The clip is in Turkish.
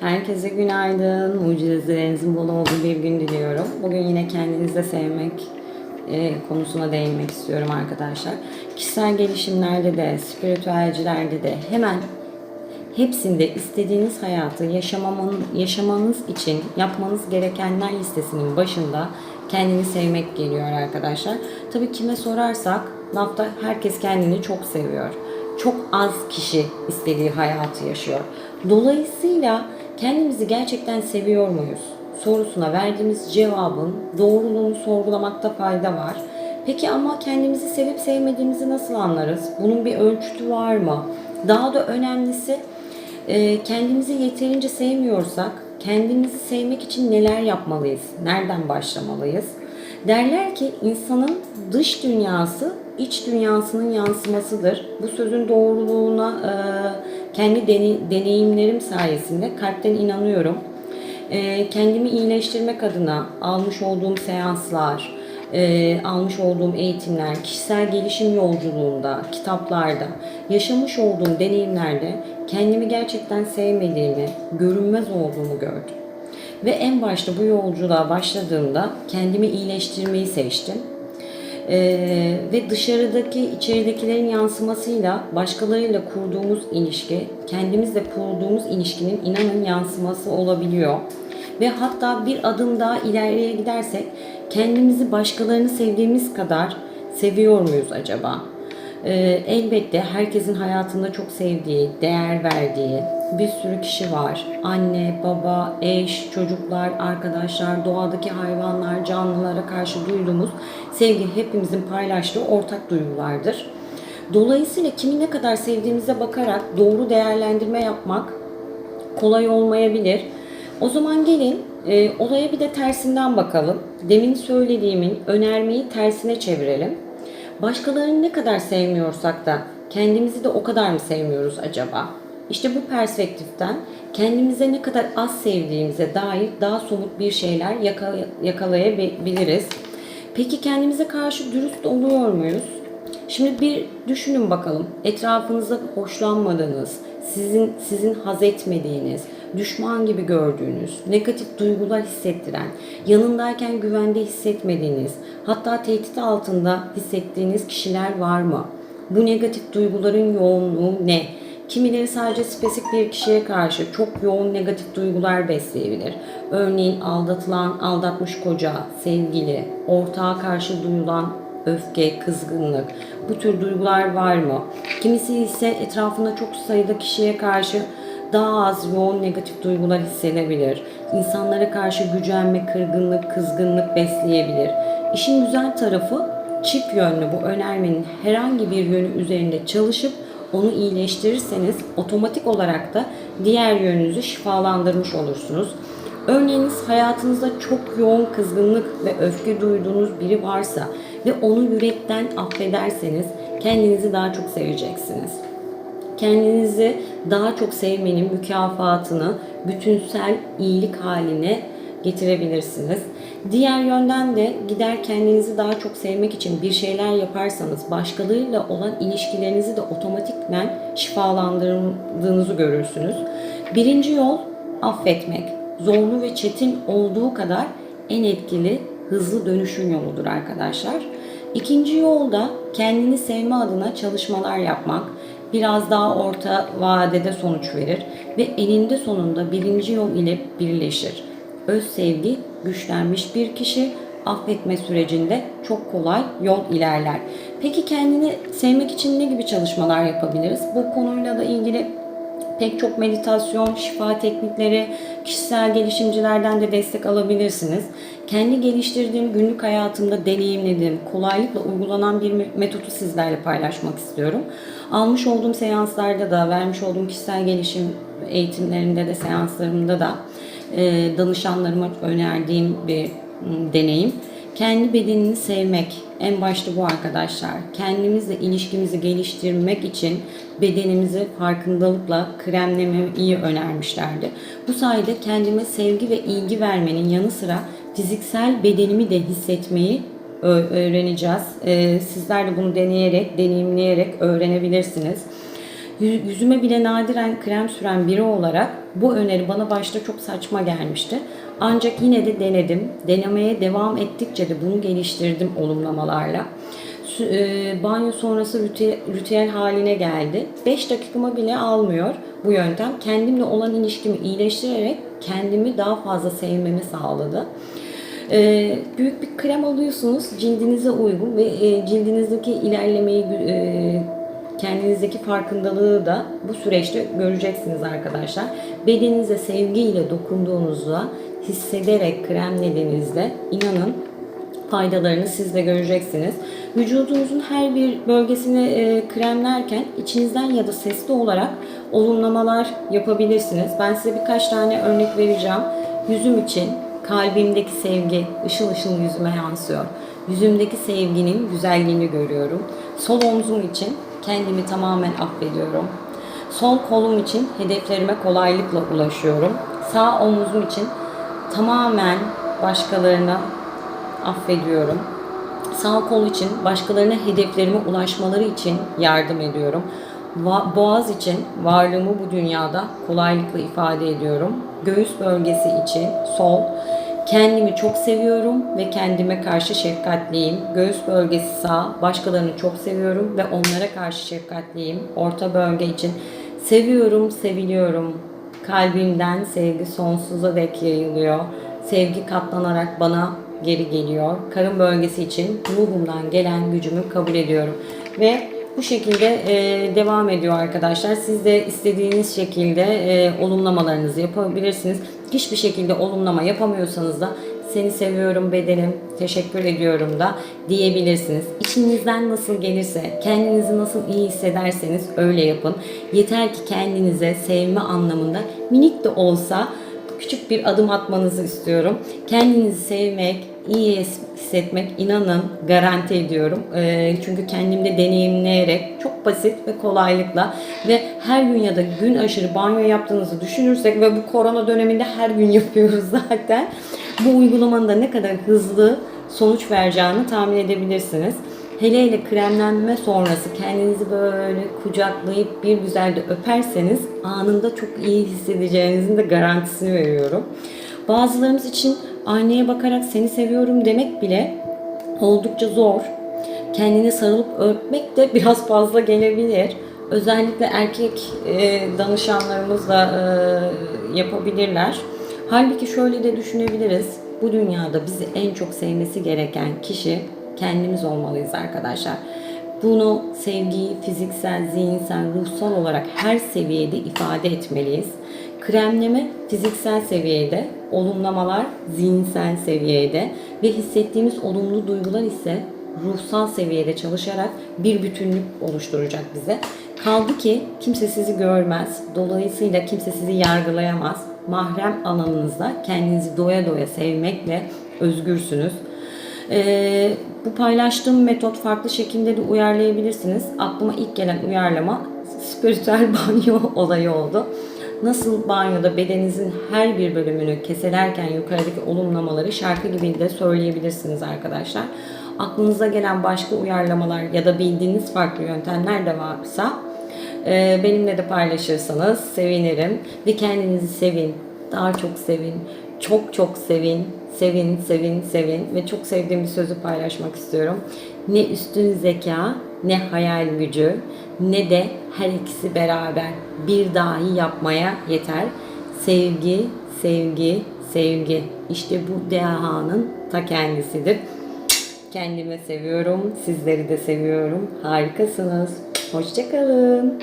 Herkese günaydın. Mucizelerinizin bol olduğu bir gün diliyorum. Bugün yine kendinizi sevmek e, konusuna değinmek istiyorum arkadaşlar. Kişisel gelişimlerde de, spiritüelcilerde de hemen hepsinde istediğiniz hayatı yaşamamanın, yaşamanız için yapmanız gerekenler listesinin başında kendini sevmek geliyor arkadaşlar. Tabii kime sorarsak lafta herkes kendini çok seviyor. Çok az kişi istediği hayatı yaşıyor. Dolayısıyla kendimizi gerçekten seviyor muyuz? sorusuna verdiğimiz cevabın doğruluğunu sorgulamakta fayda var. Peki ama kendimizi sevip sevmediğimizi nasıl anlarız? Bunun bir ölçütü var mı? Daha da önemlisi e, kendimizi yeterince sevmiyorsak kendimizi sevmek için neler yapmalıyız? Nereden başlamalıyız? Derler ki insanın dış dünyası iç dünyasının yansımasıdır. Bu sözün doğruluğuna e, kendi deneyimlerim sayesinde kalpten inanıyorum. E, kendimi iyileştirmek adına almış olduğum seanslar, e, almış olduğum eğitimler, kişisel gelişim yolculuğunda, kitaplarda, yaşamış olduğum deneyimlerde kendimi gerçekten sevmediğimi, görünmez olduğumu gördüm. Ve en başta bu yolculuğa başladığımda kendimi iyileştirmeyi seçtim. Ee, ve dışarıdaki içeridekilerin yansımasıyla başkalarıyla kurduğumuz ilişki, kendimizle kurduğumuz ilişkinin inanın yansıması olabiliyor. Ve hatta bir adım daha ileriye gidersek kendimizi başkalarını sevdiğimiz kadar seviyor muyuz acaba? Ee, elbette herkesin hayatında çok sevdiği, değer verdiği bir sürü kişi var. Anne, baba, eş, çocuklar, arkadaşlar, doğadaki hayvanlar, canlılara karşı duyduğumuz sevgi hepimizin paylaştığı ortak duygulardır. Dolayısıyla kimi ne kadar sevdiğimize bakarak doğru değerlendirme yapmak kolay olmayabilir. O zaman gelin e, olaya bir de tersinden bakalım. Demin söylediğimin önermeyi tersine çevirelim. Başkalarını ne kadar sevmiyorsak da kendimizi de o kadar mı sevmiyoruz acaba? İşte bu perspektiften kendimize ne kadar az sevdiğimize dair daha somut bir şeyler yakalayabiliriz. Peki kendimize karşı dürüst oluyor muyuz? Şimdi bir düşünün bakalım. Etrafınızda hoşlanmadığınız, sizin sizin haz etmediğiniz, düşman gibi gördüğünüz, negatif duygular hissettiren, yanındayken güvende hissetmediğiniz, hatta tehdit altında hissettiğiniz kişiler var mı? Bu negatif duyguların yoğunluğu ne? Kimileri sadece spesifik bir kişiye karşı çok yoğun negatif duygular besleyebilir. Örneğin aldatılan, aldatmış koca, sevgili, ortağa karşı duyulan öfke, kızgınlık bu tür duygular var mı? Kimisi ise etrafında çok sayıda kişiye karşı daha az yoğun negatif duygular hissedebilir. İnsanlara karşı gücenme, kırgınlık, kızgınlık besleyebilir. İşin güzel tarafı çift yönlü bu önermenin herhangi bir yönü üzerinde çalışıp onu iyileştirirseniz otomatik olarak da diğer yönünüzü şifalandırmış olursunuz. Örneğiniz hayatınızda çok yoğun kızgınlık ve öfke duyduğunuz biri varsa ve onu yürekten affederseniz kendinizi daha çok seveceksiniz. Kendinizi daha çok sevmenin mükafatını bütünsel iyilik haline getirebilirsiniz. Diğer yönden de gider kendinizi daha çok sevmek için bir şeyler yaparsanız başkalarıyla olan ilişkilerinizi de otomatikmen şifalandırdığınızı görürsünüz. Birinci yol affetmek. Zorlu ve çetin olduğu kadar en etkili hızlı dönüşüm yoludur arkadaşlar. İkinci yol da kendini sevme adına çalışmalar yapmak biraz daha orta vadede sonuç verir ve eninde sonunda birinci yol ile birleşir. Öz sevgi güçlenmiş bir kişi affetme sürecinde çok kolay yol ilerler. Peki kendini sevmek için ne gibi çalışmalar yapabiliriz? Bu konuyla da ilgili pek çok meditasyon, şifa teknikleri, kişisel gelişimcilerden de destek alabilirsiniz. Kendi geliştirdiğim, günlük hayatımda deneyimlediğim, kolaylıkla uygulanan bir metodu sizlerle paylaşmak istiyorum. Almış olduğum seanslarda da, vermiş olduğum kişisel gelişim eğitimlerinde de, seanslarımda da e, danışanlarıma önerdiğim bir deneyim. Kendi bedenini sevmek en başta bu arkadaşlar. Kendimizle ilişkimizi geliştirmek için bedenimizi farkındalıkla kremlemeyi önermişlerdi. Bu sayede kendime sevgi ve ilgi vermenin yanı sıra fiziksel bedenimi de hissetmeyi öğreneceğiz. Sizler de bunu deneyerek, deneyimleyerek öğrenebilirsiniz. Yü- Yüzüme bile nadiren krem süren biri olarak bu öneri bana başta çok saçma gelmişti. Ancak yine de denedim. Denemeye devam ettikçe de bunu geliştirdim olumlamalarla. E, banyo sonrası ritüel, haline geldi. 5 dakikamı bile almıyor bu yöntem. Kendimle olan ilişkimi iyileştirerek kendimi daha fazla sevmemi sağladı. Ee, büyük bir krem alıyorsunuz cildinize uygun ve e, cildinizdeki ilerlemeyi e, kendinizdeki farkındalığı da bu süreçte göreceksiniz arkadaşlar. Bedeninize sevgiyle dokunduğunuzda hissederek kremlediğinizde inanın faydalarını siz de göreceksiniz. Vücudunuzun her bir bölgesini e, kremlerken içinizden ya da sesli olarak olumlamalar yapabilirsiniz. Ben size birkaç tane örnek vereceğim. Yüzüm için kalbimdeki sevgi ışıl ışıl yüzüme yansıyor. Yüzümdeki sevginin güzelliğini görüyorum. Sol omzum için kendimi tamamen affediyorum. Sol kolum için hedeflerime kolaylıkla ulaşıyorum. Sağ omuzum için tamamen başkalarına affediyorum. Sağ kol için başkalarına hedeflerime ulaşmaları için yardım ediyorum. Boğaz için varlığımı bu dünyada kolaylıkla ifade ediyorum. Göğüs bölgesi için sol. Kendimi çok seviyorum ve kendime karşı şefkatliyim. Göğüs bölgesi sağ. Başkalarını çok seviyorum ve onlara karşı şefkatliyim. Orta bölge için seviyorum, seviliyorum. Kalbimden sevgi sonsuza dek yayılıyor. Sevgi katlanarak bana geri geliyor. Karın bölgesi için ruhumdan gelen gücümü kabul ediyorum. Ve bu şekilde e, devam ediyor arkadaşlar. Siz de istediğiniz şekilde e, olumlamalarınızı yapabilirsiniz. Hiçbir şekilde olumlama yapamıyorsanız da seni seviyorum bedenim, teşekkür ediyorum da diyebilirsiniz. İçinizden nasıl gelirse, kendinizi nasıl iyi hissederseniz öyle yapın. Yeter ki kendinize sevme anlamında minik de olsa küçük bir adım atmanızı istiyorum. Kendinizi sevmek, iyi hissetmek inanın garanti ediyorum. Ee, çünkü kendimde deneyimleyerek çok basit ve kolaylıkla ve her gün ya da gün aşırı banyo yaptığınızı düşünürsek ve bu korona döneminde her gün yapıyoruz zaten. Bu uygulamanın da ne kadar hızlı sonuç vereceğini tahmin edebilirsiniz. Hele hele kremlenme sonrası kendinizi böyle kucaklayıp bir güzel de öperseniz anında çok iyi hissedeceğinizin de garantisini veriyorum. Bazılarımız için aynaya bakarak seni seviyorum demek bile oldukça zor. Kendini sarılıp öpmek de biraz fazla gelebilir. Özellikle erkek e, danışanlarımız da e, yapabilirler. Halbuki şöyle de düşünebiliriz. Bu dünyada bizi en çok sevmesi gereken kişi kendimiz olmalıyız arkadaşlar. Bunu sevgiyi fiziksel, zihinsel, ruhsal olarak her seviyede ifade etmeliyiz. Kremleme fiziksel seviyede, olumlamalar zihinsel seviyede ve hissettiğimiz olumlu duygular ise ruhsal seviyede çalışarak bir bütünlük oluşturacak bize. Kaldı ki kimse sizi görmez. Dolayısıyla kimse sizi yargılayamaz. Mahrem alanınızda kendinizi doya doya sevmekle özgürsünüz. Ee, bu paylaştığım metot farklı şekilde de uyarlayabilirsiniz. Aklıma ilk gelen uyarlama spiritüel banyo olayı oldu. Nasıl banyoda bedeninizin her bir bölümünü keselerken yukarıdaki olumlamaları şarkı gibi de söyleyebilirsiniz arkadaşlar. Aklınıza gelen başka uyarlamalar ya da bildiğiniz farklı yöntemler de varsa e, benimle de paylaşırsanız sevinirim. Ve kendinizi sevin, daha çok sevin, çok çok sevin, sevin, sevin, sevin ve çok sevdiğim bir sözü paylaşmak istiyorum. Ne üstün zeka, ne hayal gücü, ne de her ikisi beraber bir dahi yapmaya yeter. Sevgi, sevgi, sevgi. İşte bu dehanın ta kendisidir. Kendimi seviyorum, sizleri de seviyorum. Harikasınız. Hoşçakalın.